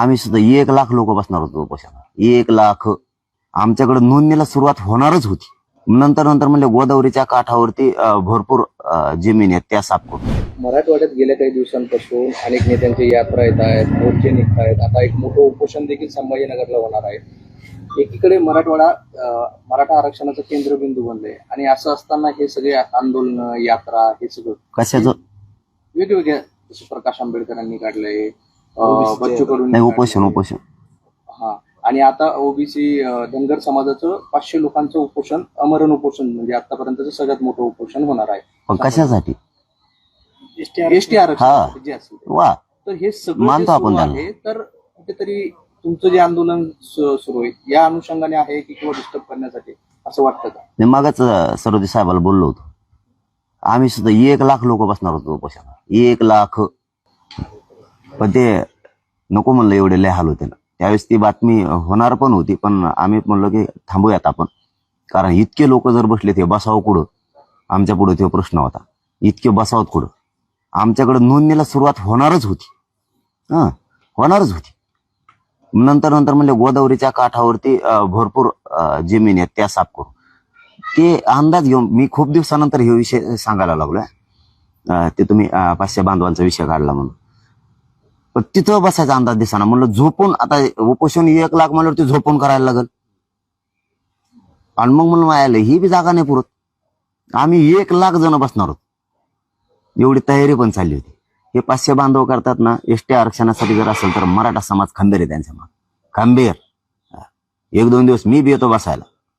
आम्ही सुद्धा एक लाख लोक बसणार होतो उपोषणाला. एक लाख. आमच्याकडे नोंदणीला सुरुवात होणारच होती. नंतर नंतर म्हणजे गोदावरीच्या काठावरती भरपूर जमीन आहेत त्या साफ करू मराठवाड्यात गेल्या काही दिवसांपासून अनेक नेत्यांची यात्रा येत आहेत मोर्चे निघत आहेत. आता एक मोठं उपोषण देखील संभाजीनगरला होणार आहे. एकीकडे मराठवाडा मराठा आरक्षणाचं केंद्रबिंदू बनलंय. आणि असं असताना हे सगळे आंदोलन यात्रा हे सगळं कशाचं? वेगवेगळ्या जसं प्रकाश आंबेडकरांनी काढलंय अं, बच्चू कडूंनी नाही उपोषण. उपोषण. हा. आणि आता ओबीसी धनगर समाजाचं पाचशे लोकांचं उपोषण अमरण उपोषण म्हणजे आतापर्यंतचं सगळ्यात मोठं उपोषण होणार आहे. पण कशासाठी? एसटी हा. आरक्षण जे असेल ते. वा. तर हे सगळं जे मानतो आपण सुरू त्यांना. आहे तर कुठेतरी तुमचं जे आंदोलन सु- सुरू आहे या अनुषंगाने आहे की किंवा डिस्टर्ब करण्यासाठी असं वाटतं का? मी मागच सरोजी साहेबाला बोललो होतो. आम्ही सुद्धा एक लाख लोक बसणार होतो उपोषणाला. एक लाख पण ते नको म्हणलं एवढे लय हाल होते ना. त्यावेळेस ती बातमी होणार पण होती पण आम्ही म्हणलो की थांबूयात आपण. कारण इतके लोक जर बसले ते बसावं कुठं? आमच्या पुढे तो प्रश्न होता. इतके बसावत कुठं? आमच्याकडे नोंदणीला सुरुवात होणारच होती. हा होणारच होती. नंतर नंतर म्हणजे गोदावरीच्या काठावरती भरपूर जमीन आहेत त्या साफ करू. ते अंदाज घेऊन मी खूप दिवसानंतर हे विषय सांगायला लागलोय. ते तुम्ही पाचशे बांधवांचा विषय काढला म्हणून. पण तिथं बसायचा अंदाज दिसाना. म्हणलं झोपून आता उपोषण एक लाख म्हणल्यावर ते झोपून करायला लागल. आणि मग म्हणून आलं ही बी जागा नाही पुरत. आम्ही एक लाख जण बसणार आहोत एवढी तयारी पण चालली होती. हे पाचशे बांधव करतात ना एसटी आरक्षणासाठी जर असेल तर मराठा समाज खंबीर आहे त्यांच्या मग खंबीर एक दोन दिवस मी बी येतो बसायला.